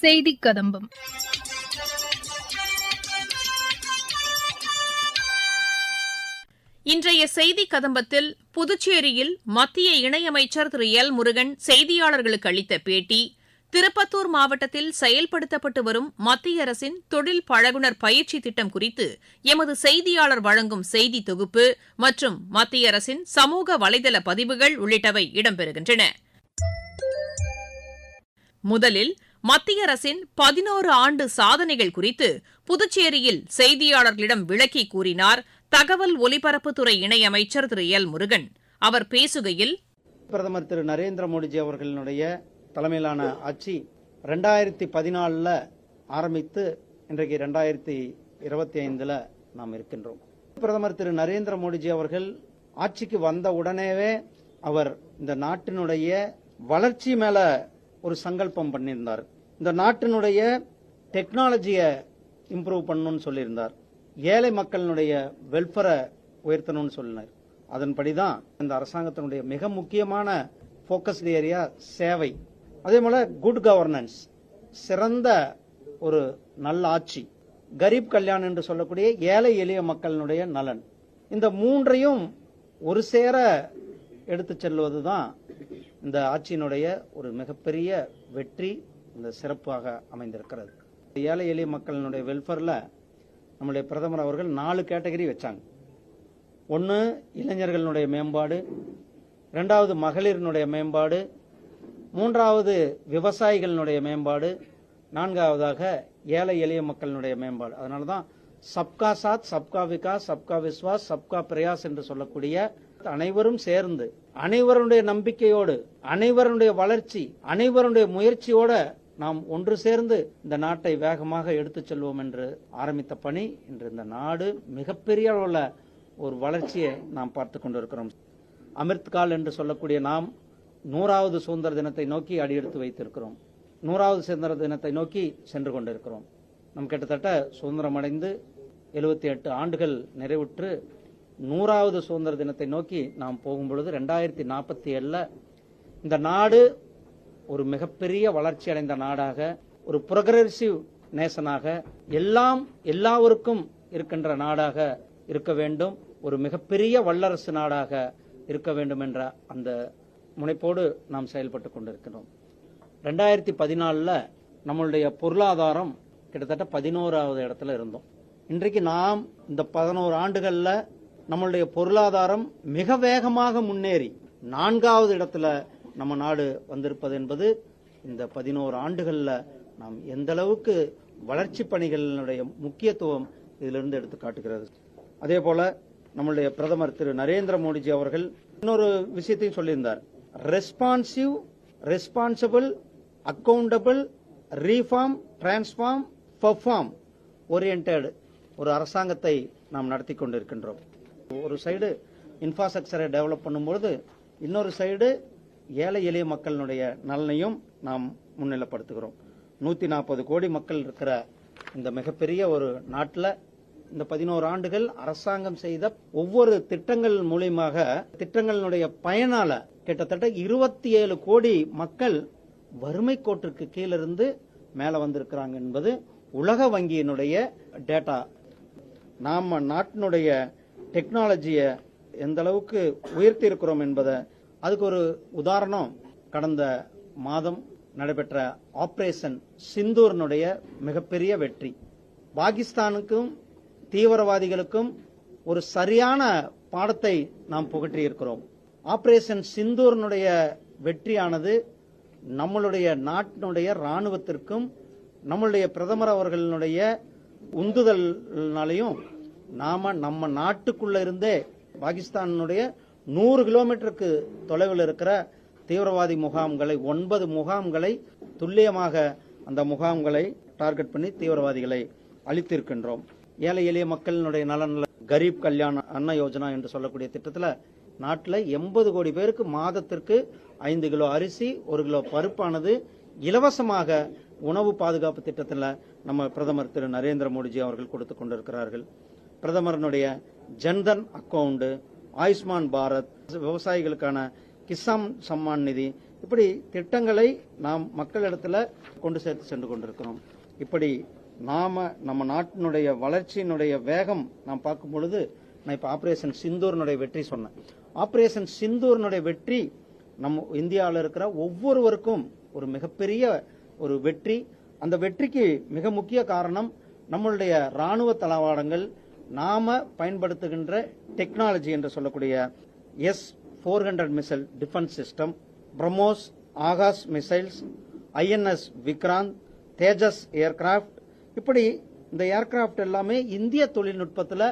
செய்தி கதம்பம். இன்றைய செய்தி கதம்பத்தில் புதுச்சேரியில் மத்திய இணையமைச்சர் திரு. எல். முருகன் செய்தியாளர்களுக்கு அளித்த பேட்டி திருப்பத்தூர் மாவட்டத்தில் செயல்படுத்தப்பட்டு வரும் மத்திய அரசின் தொழில் பழகுனர் பயிற்சி திட்டம் குறித்து எமது செய்தியாளர் வழங்கும் செய்தி தொகுப்பு மற்றும் மத்திய அரசின் சமூக வலைதள பதிவுகள் உள்ளிட்டவை இடம்பெறுகின்றன. முதலில் மத்திய அரசின் பதினோரு ஆண்டு சாதனைகள் குறித்து புதுச்சேரியில் செய்தியாளர்களிடம் விளக்கி கூறினார் தகவல் ஒலிபரப்புத்துறை இணையமைச்சர் திரு எல் முருகன். அவர் பேசுகையில் பிரதமர் திரு நரேந்திர மோடிஜி அவர்களினுடைய தலைமையிலான ஆட்சி ரெண்டாயிரத்தி பதினாலில் ஆரம்பித்து இன்றைக்கு ரெண்டாயிரத்தி இருபத்தி ஐந்தில் நாம் இருக்கின்றோம். பிரதமர் திரு நரேந்திர மோடிஜி அவர்கள் ஆட்சிக்கு வந்த உடனேவே அவர் இந்த நாட்டினுடைய வளர்ச்சி மேல ஒரு சங்கல்பம் பண்ணியிருந்தார். இந்த நாட்டினுடைய டெக்னாலஜியை இம்ப்ரூவ் பண்ணணும்னு சொல்லியிருந்தார். ஏழை மக்களினுடைய வெல்ஃபரை உயர்த்தணும்னு சொல்லினார். அதன்படி தான் இந்த அரசாங்கத்தினுடைய மிக முக்கியமான ஃபோக்கஸ்டு ஏரியா சேவை. அதே போல குட் கவர்னன்ஸ் சிறந்த ஒரு நல்ல ஆட்சி கரீப் கல்யாண் என்று சொல்லக்கூடிய ஏழை எளிய மக்களினுடைய நலன். இந்த மூன்றையும் ஒரு சேர எடுத்து செல்வது தான் இந்த ஆட்சியினுடைய ஒரு மிகப்பெரிய வெற்றி இந்த சிறப்பாக அமைந்திருக்கிறது. ஏழை எளிய மக்களினுடைய வெல்ஃபேர்ல நம்முடைய பிரதமர் அவர்கள் நாலு கேட்டகரி வச்சாங்க. ஒன்று இளைஞர்களுடைய மேம்பாடு ரெண்டாவது மகளிரினுடைய மேம்பாடு மூன்றாவது விவசாயிகளினுடைய மேம்பாடு நான்காவதாக ஏழை எளிய மக்களினுடைய மேம்பாடு. அதனால தான் சப்கா சாத் சப்கா விகாஸ் சப்கா விஸ்வாஸ் சப்கா பிரயாஸ் என்று சொல்லக்கூடிய அனைவரும் சேர்ந்து அனைவருடைய நம்பிக்கையோடு அனைவருடைய வளர்ச்சி அனைவருடைய முயற்சியோட நாம் ஒன்று சேர்ந்து இந்த நாட்டை வேகமாக எடுத்துச் செல்வோம் என்று ஆரம்பித்த பணி இன்று இந்த நாடு மிகப்பெரிய அளவில் ஒரு வளர்ச்சியை நாம் பார்த்து கொண்டிருக்கிறோம். அமிர்த்கால் என்று சொல்லக்கூடிய நாம் நூறாவது சுதந்திர தினத்தை நோக்கி அடியெடுத்து வைத்திருக்கிறோம். நூறாவது சுதந்திர தினத்தை நோக்கி சென்று கொண்டிருக்கிறோம். நம் கிட்டத்தட்ட சுதந்திரம் அடைந்து எழுபத்தி எட்டு ஆண்டுகள் நிறைவுற்று நூறாவது சுதந்திர தினத்தை நோக்கி நாம் போகும் பொழுது ரெண்டாயிரத்தி நாற்பத்தி ஏழில் இந்த நாடு ஒரு மிகப்பெரிய வளர்ச்சி அடைந்த நாடாக ஒரு புரோகிரசிவ் நேசனாக எல்லாம் எல்லாருக்கும் இருக்கின்ற நாடாக இருக்க வேண்டும் ஒரு மிகப்பெரிய வல்லரசு நாடாக இருக்க வேண்டும் என்ற அந்த முனைப்போடு நாம் செயல்பட்டு கொண்டிருக்கிறோம். ரெண்டாயிரத்தி பதினாலில் நம்மளுடைய பொருளாதாரம் கிட்டத்தட்ட பதினோராவது இடத்துல இருந்தோம். இன்றைக்கு நாம் இந்த பதினோரு ஆண்டுகளில் நம்மளுடைய பொருளாதாரம் மிக வேகமாக முன்னேறி நான்காவது இடத்துல நம்ம நாடு வந்திருப்பது என்பது இந்த பதினோரு ஆண்டுகளில் நாம் எந்த அளவுக்கு வளர்ச்சி பணிகளினுடைய முக்கியத்துவம் இதிலிருந்து எடுத்து காட்டுகிறது. அதே போல நம்மளுடைய பிரதமர் திரு நரேந்திர மோடிஜி அவர்கள் இன்னொரு விஷயத்தையும் சொல்லியிருந்தார். Responsive responsible accountable reform transform perform orient ஒரு அரசாங்கத்தை நாம் நடத்தி கொண்டிருக்கின்றோம். ஒரு சைடு இன்ஃப்ராஸ்ட்ரக்சரை டெவலப் பண்ணும்பொழுது இன்னொரு சைடு ஏழை எளிய மக்களினுடைய நலனையும் நாம் முன்னிலைப்படுத்துகிறோம். நூத்தி நாற்பது கோடி மக்கள் இருக்கிற இந்த மிகப்பெரிய ஒரு நாட்டில் இந்த பதினோரு ஆண்டுகள் அரசாங்கம் செய்த ஒவ்வொரு திட்டங்கள் மூலியமாக திட்டங்களினுடைய பயனால கிட்டத்தட்ட இருபத்தி ஏழு கோடி மக்கள் வறுமை கோட்டிற்கு கீழிருந்து மேல வந்திருக்கிறாங்க என்பது உலக வங்கியினுடைய டேட்டா நாம் நாட்டினுடைய டெக்னாலஜியை எந்த அளவுக்கு உயர்த்தி இருக்கிறோம் என்பதை அதுக்கு ஒரு உதாரணம். கடந்த மாதம் நடைபெற்ற ஆபரேஷன் சிந்தூர்னுடைய மிகப்பெரிய வெற்றி. பாகிஸ்தானுக்கும் தீவிரவாதிகளுக்கும் ஒரு சரியான பாடத்தை நாம் புகற்றி இருக்கிறோம் ஆபரேஷன் சிந்தூர்னுடைய வெற்றியானது நம்மளுடைய நாட்டினுடைய ராணுவத்திற்கும் நம்மளுடைய பிரதமர் அவர்களுடைய உந்துதல்னாலையும் நாம நம்ம நாட்டுக்குள்ள இருந்தே பாகிஸ்தானுடைய நூறு கிலோமீட்டருக்கு தொலைவில் இருக்கிற தீவிரவாதி முகாம்களை ஒன்பது முகாம்களை துல்லியமாக அந்த முகாம்களை டார்கெட் பண்ணி தீவிரவாதிகளை அழித்திருக்கின்றோம். ஏழை எளிய மக்களினுடைய நலன்ல கரீப் கல்யாண் அன்ன யோஜனா என்று சொல்லக்கூடிய திட்டத்தில் நாட்டில் எண்பது கோடி பேருக்கு மாதத்திற்கு ஐந்து கிலோ அரிசி ஒரு கிலோ பருப்பானது இலவசமாக உணவு பாதுகாப்பு திட்டத்தில் நம்ம பிரதமர் திரு நரேந்திர மோடிஜி அவர்கள் கொடுத்து கொண்டிருக்கிறார்கள். பிரதமரனுடைய ஜன்தன் அக்கவுண்டு ஆயுஷ்மான் பாரத் விவசாயிகளுக்கான கிசான் சம்மான் நிதி இப்படி திட்டங்களை நாம் மக்களிடத்துல கொண்டு சேர்த்து சென்று கொண்டிருக்கிறோம். இப்படி நாம நம்ம நாட்டினுடைய வளர்ச்சியினுடைய வேகம் நாம் பார்க்கும் பொழுது நான் இப்ப ஆபரேஷன் சிந்தூர்னுடைய வெற்றி சொன்னேன். ஆபரேஷன் சிந்தூர்னுடைய வெற்றி நம்ம இந்தியாவில் இருக்கிற ஒவ்வொருவருக்கும் ஒரு மிகப்பெரிய ஒரு வெற்றி. அந்த வெற்றிக்கு மிக முக்கிய காரணம் நம்மளுடைய ராணுவ தளவாடங்கள் நாம பயன்படுத்துகின்ற டெக்னாலஜி என்று சொல்லக்கூடிய S four hundred missile defence system BrahMos Akash missiles INS Vikrant Tejas aircraft இப்படி இந்த ஏர்கிராஃப்ட் எல்லாமே இந்திய தொழில்நுட்பத்தில்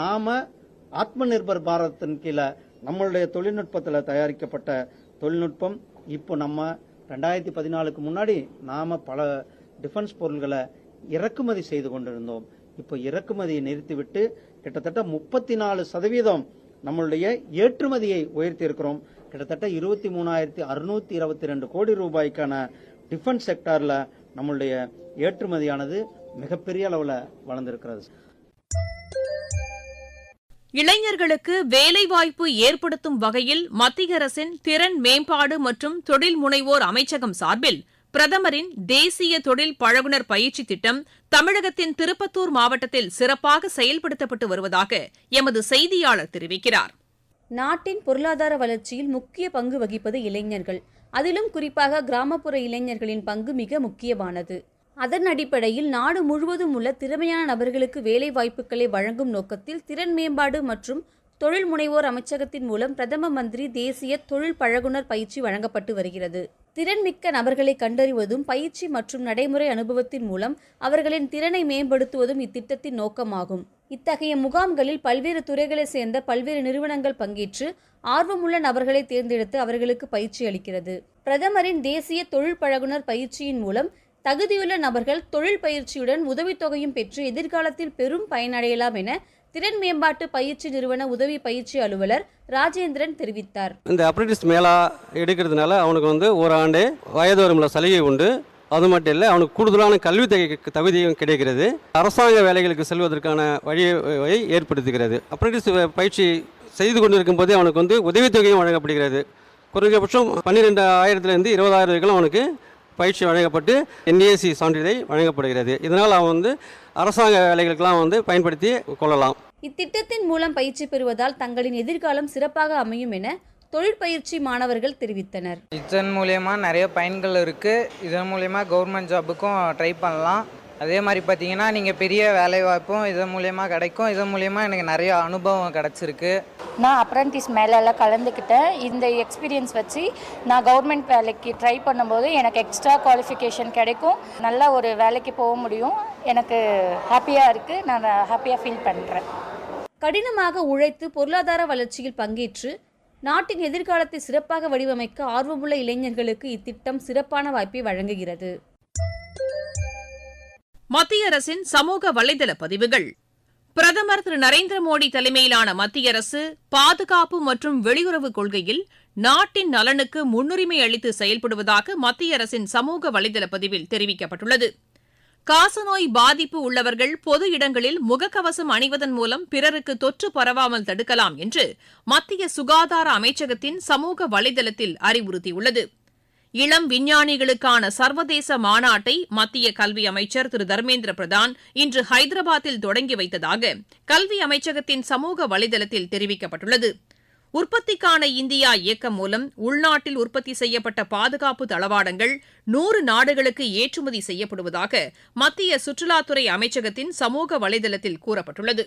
நாம ஆத்ம நிர்பர் பாரத்தின் கீழே நம்மளுடைய தொழில்நுட்பத்தில் தயாரிக்கப்பட்ட தொழில்நுட்பம். இப்போ நம்ம ரெண்டாயிரத்தி பதினாலுக்கு முன்னாடி நாம பல டிஃபென்ஸ் பொருள்களை இறக்குமதி செய்து கொண்டிருந்தோம். இப்போ இறக்குமதியை நிறுத்திவிட்டு கிட்டத்தட்ட முப்பத்தி நாலு சதவீதம் நம்மளுடைய ஏற்றுமதியை உயர்த்தி இருக்கிறோம் கிட்டத்தட்ட இருபத்தி மூணாயிரத்தி அறுநூத்தி இருபத்தி ரெண்டு கோடி ரூபாய்க்கான டிஃபென்ஸ் செக்டார்ல நம்மளுடைய ஏற்றுமதியானது மிகப்பெரிய அளவில் வளர்ந்திருக்கிறது. இளைஞர்களுக்கு வேலைவாய்ப்பு ஏற்படுத்தும் வகையில் மத்திய அரசின் திறன் மேம்பாடு மற்றும் தொழில் முனைவோர் அமைச்சகம் சார்பில் பிரதமரின் தேசிய தொழில் பழகுனர் பயிற்சி திட்டம் தமிழகத்தின் திருப்பத்தூர் மாவட்டத்தில் சிறப்பாக செயல்படுத்தப்பட்டு வருவதாக எமது செய்தியாளர் தெரிவிக்கிறார். நாட்டின் பொருளாதார வளர்ச்சியில் முக்கிய பங்கு வகிப்பது இளைஞர்கள். அதிலும் குறிப்பாக கிராமப்புற இளைஞர்களின் பங்கு மிக முக்கியமானது. அதன் அடிப்படையில் நாடு முழுவதும் உள்ள திறமையான நபர்களுக்கு வேலை வாய்ப்புகளை வழங்கும் நோக்கத்தில் திறன் மேம்பாடு மற்றும் தொழில் முனைவோர் அமைச்சகத்தின் மூலம் பிரதம மந்திரி தேசிய தொழில் பழகுனர் பயிற்சி வழங்கப்பட்டு வருகிறது. திறன்மிக்க நபர்களை கண்டறிவதும் பயிற்சி மற்றும் நடைமுறை அனுபவத்தின் மூலம் அவர்களின் திறனை மேம்படுத்துவதும் இத்திட்டத்தின் நோக்கமாகும். இத்தகைய முகாம்களில் பல்வேறு துறைகளை சேர்ந்த பல்வேறு நிறுவனங்கள் பங்கேற்று ஆர்வமுள்ள நபர்களை தேர்ந்தெடுத்து அவர்களுக்கு பயிற்சி அளிக்கிறது. பிரதமரின் தேசிய தொழில் பழகுனர் பயிற்சியின் மூலம் தகுதியுள்ள நபர்கள் தொழில் பயிற்சியுடன் உதவித்தொகையும் பெற்று எதிர்காலத்தில் பெரும் பயனடையலாம் என திறன் மேம்பாட்டு பயிற்சி நிறுவன உதவி பயிற்சி அலுவலர் ராஜேந்திரன் தெரிவித்தார். இந்த அப்ரண்டிஸ் மேலா எடுக்கிறதுனால அவனுக்கு வந்து ஒரு ஆண்டு வயது வரும்ல சலுகை உண்டு. அது மட்டும் இல்லை அவனுக்கு கூடுதலான கல்வி தகுதியும் கிடைக்கிறது. அரசாங்க வேலைகளுக்கு செல்வதற்கான வழியை ஏற்படுத்துகிறது. அப்ரண்டிஸ் பயிற்சி செய்து கொண்டிருக்கும் போதே அவனுக்கு வந்து உதவித்தொகையும் வழங்கப்படுகிறது. குறைஞ்சபட்சம் பன்னிரெண்டு ஆயிரத்துலேருந்து இருபதாயிரம் வரைக்கும் அவனுக்கு பயிற்சி வழங்கப்பட்டு என்ஏசி சான்றிதழ் வழங்கப்படுகிறது. இதனால் அவன் வந்து அரசாங்க வேலைகளுக்கெல்லாம் வந்து பயன்படுத்தி கொள்ளலாம். இத்திட்டத்தின் மூலம் பயிற்சி பெறுவதால் தங்களின் எதிர்காலம் சிறப்பாக அமையும் என தொழிற்பயிற்சி மாணவர்கள் தெரிவித்தனர். இதன் மூலயமா நிறைய பயன்கள் இருக்குது இதன் மூலயமா கவர்மெண்ட் ஜாபுக்கும் ட்ரை பண்ணலாம். அதே மாதிரி பார்த்தீங்கன்னா நீங்கள் பெரிய வேலைவாய்ப்பும் இதன் மூலயமா கிடைக்கும். இதன் மூலயமா எனக்கு நிறைய அனுபவம் கிடச்சிருக்கு. நான் அப்ரண்டிஸ் மேலெல்லாம் கலந்துக்கிட்டேன். இந்த எக்ஸ்பீரியன்ஸ் வச்சு நான் கவர்மெண்ட் வேலைக்கு ட்ரை பண்ணும்போது எனக்கு எக்ஸ்ட்ரா குவாலிஃபிகேஷன் கிடைக்கும். நல்ல ஒரு வேலைக்கு போக முடியும். எனக்கு ஹாப்பியாக இருக்குது நான் ஹாப்பியாக ஃபீல் பண்ணுறேன் கடினமாக உழைத்து பொருளாதார வளர்ச்சியில் பங்கேற்று நாட்டின் எதிர்காலத்தை சிறப்பாக வடிவமைக்க ஆர்வமுள்ள இளைஞர்களுக்கு இத்திட்டம் சிறப்பான வாய்ப்பை வழங்குகிறது. மத்திய அரசின் சமூக வலைதள பதிவுகள். பிரதமர் திரு நரேந்திர மோடி தலைமையிலான மத்திய அரசு பாதுகாப்பு மற்றும் வெளியுறவு கொள்கையில் நாட்டின் நலனுக்கு முன்னுரிமை அளித்து செயல்படுவதாக மத்திய அரசின் சமூக வலைதள பதிவில் தெரிவிக்கப்பட்டுள்ளது. காசநோய் பாதிப்பு உள்ளவர்கள் பொது இடங்களில் முகக்கவசம் அணிவதன் மூலம் பிறருக்கு தொற்று பரவாமல் தடுக்கலாம் என்று மத்திய சுகாதார அமைச்சகத்தின் சமூக வலைதளத்தில் அறிவுறுத்தியுள்ளது. இளம் விஞ்ஞானிகளுக்கான சர்வதேச மாநாட்டை மத்திய கல்வி அமைச்சர் திரு. தர்மேந்திர பிரதான் இன்று ஹைதராபாத்தில் தொடங்கி வைத்ததாக கல்வி அமைச்சகத்தின் சமூக வலைதளத்தில் தெரிவிக்கப்பட்டுள்ளது. உற்பத்திக்கான இந்தியா இயக்கம் மூலம் உள்நாட்டில் உற்பத்தி செய்யப்பட்ட பாதுகாப்பு தளவாடங்கள் நூறு நாடுகளுக்கு ஏற்றுமதி செய்யப்படுவதாக மத்திய சுற்றுலாத்துறை அமைச்சகத்தின் சமூக வலைதளத்தில் கூறப்பட்டுள்ளது.